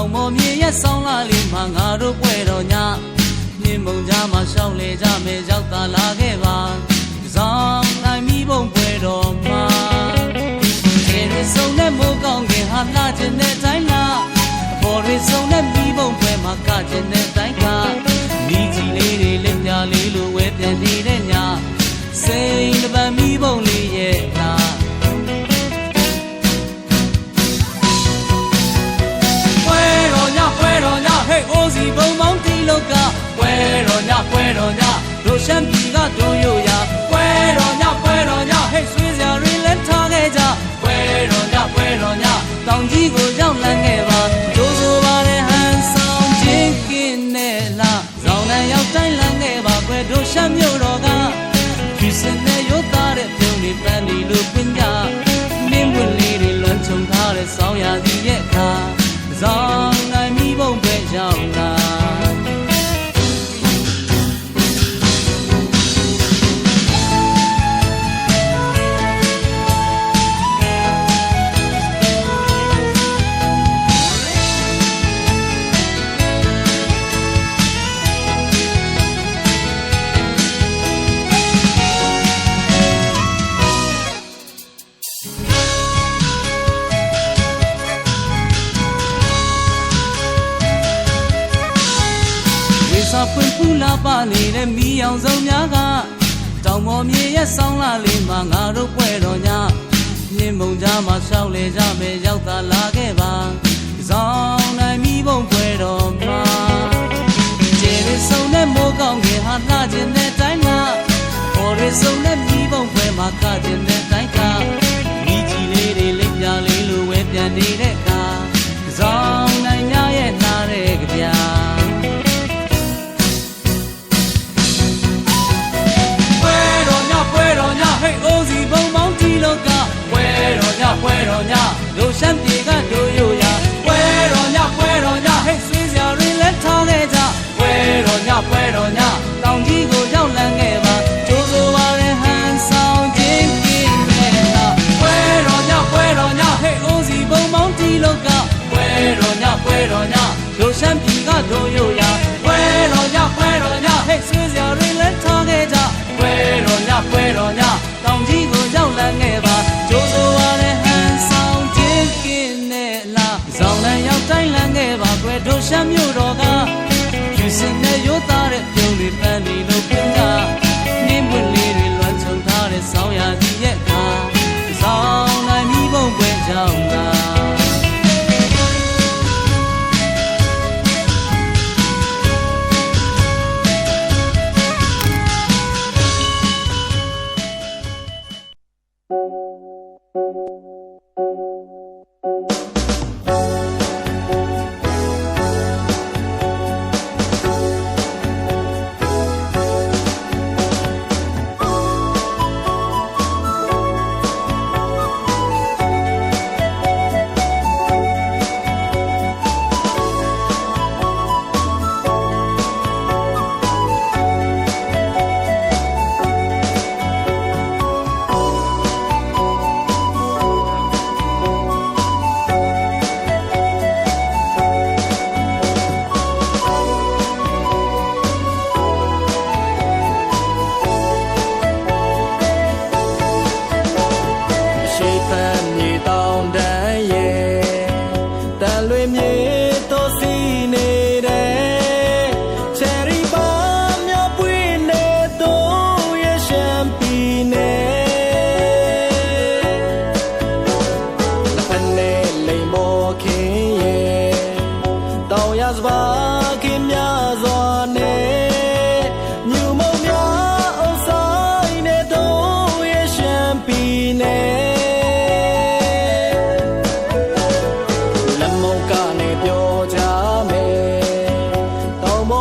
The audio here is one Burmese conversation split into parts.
တောင်ပေါ်မြေရဲ့ဆောင်းလာလေးမှာငါတို့ပွဲတော်ညမြင်းမုံကြားမှာရှောင်းလေကြမယ်ရောက်သာလာခဲ့ပါဇောင်းနိုင်မိဘုံပွဲတော်မှာခြေရစုံနဲ့မိုးကောင်းခင်ဟာလာခြင်းတဲ့တိုင်းလားအပေါ်ရစုံနဲ့မိဘုံပွဲမှာကခြင်းတဲ့ ညတို့ရှမ်းပြည်ကတို့ရိုရပွဲတော်ညပွဲတော်ညဟဲ့ဆွေးစရာတွေလည်းထားခဲ့ကြပွဲတော်ညပွဲတော်ညတောင်ကြီးကိုရောက်လန်းခဲ့ပါဒိုးဆိုပါတဲ့ဟန်ဆောင်ချင်းကင်းနဲ့လာဇောင်းနဲ့ရောက်တိုင်းလန်းခဲ့ပါပွဲတို့ရှမ်းမြို့တော်ကဖြူစင်တဲ့ရုပ်သားတဲ့ပြုံးနေပန်းဒီလိုပညာမင်းဝင်လေးတွေလွန်ချုံထားတဲ့ဆောင်းရသည်ရဲ့ ပွင့်ပူလာပါနေတဲ့မိအောင်စုံများကတောင်ပေါ်မြေရဲ့ဆောင်းလာလေးမှာငါတို့ပွဲတော်ညမြင်းမုံကြားမှာရှောက်လေကြမယ်ရောက်သာလာခဲ့ပါဇောင်းနိုင်မိဘုံပွဲတော်မှာခြေရစုံနဲ့မိုးကောင်းခင်ဟာလှခြင်းတဲ့တိုင်းမှာပေါ်ရစုံနဲ့မိဘုံပွဲမှာက တော်ညပွဲ ရှမ်းမြို့တော်ကဖြူစင်တဲ့ရိုးသားတဲ့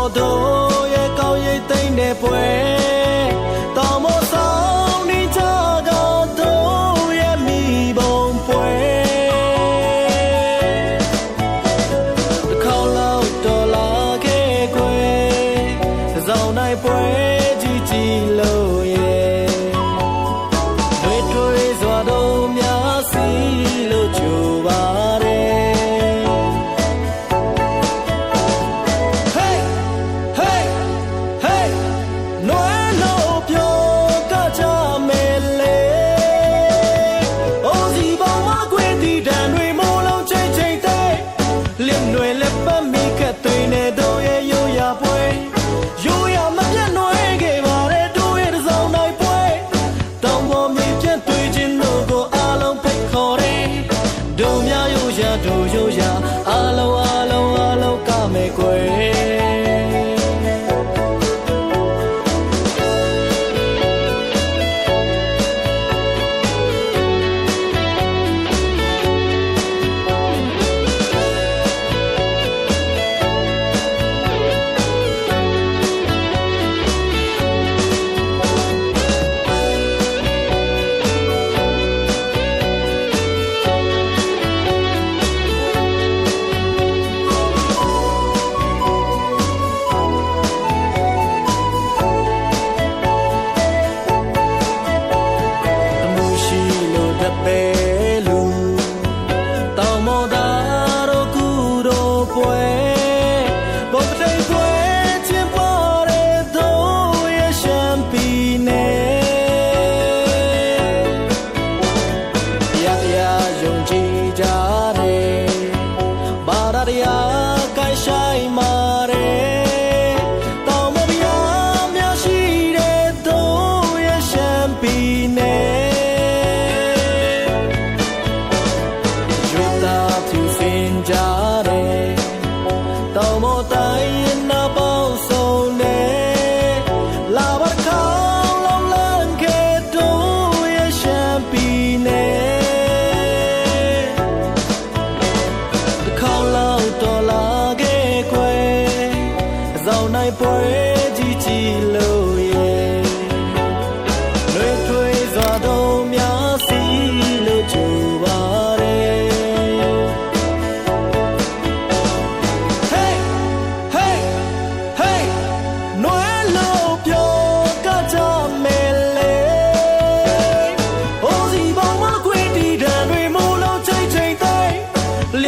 todo.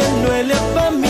လင်းနွယ်လက်ပတ်မိ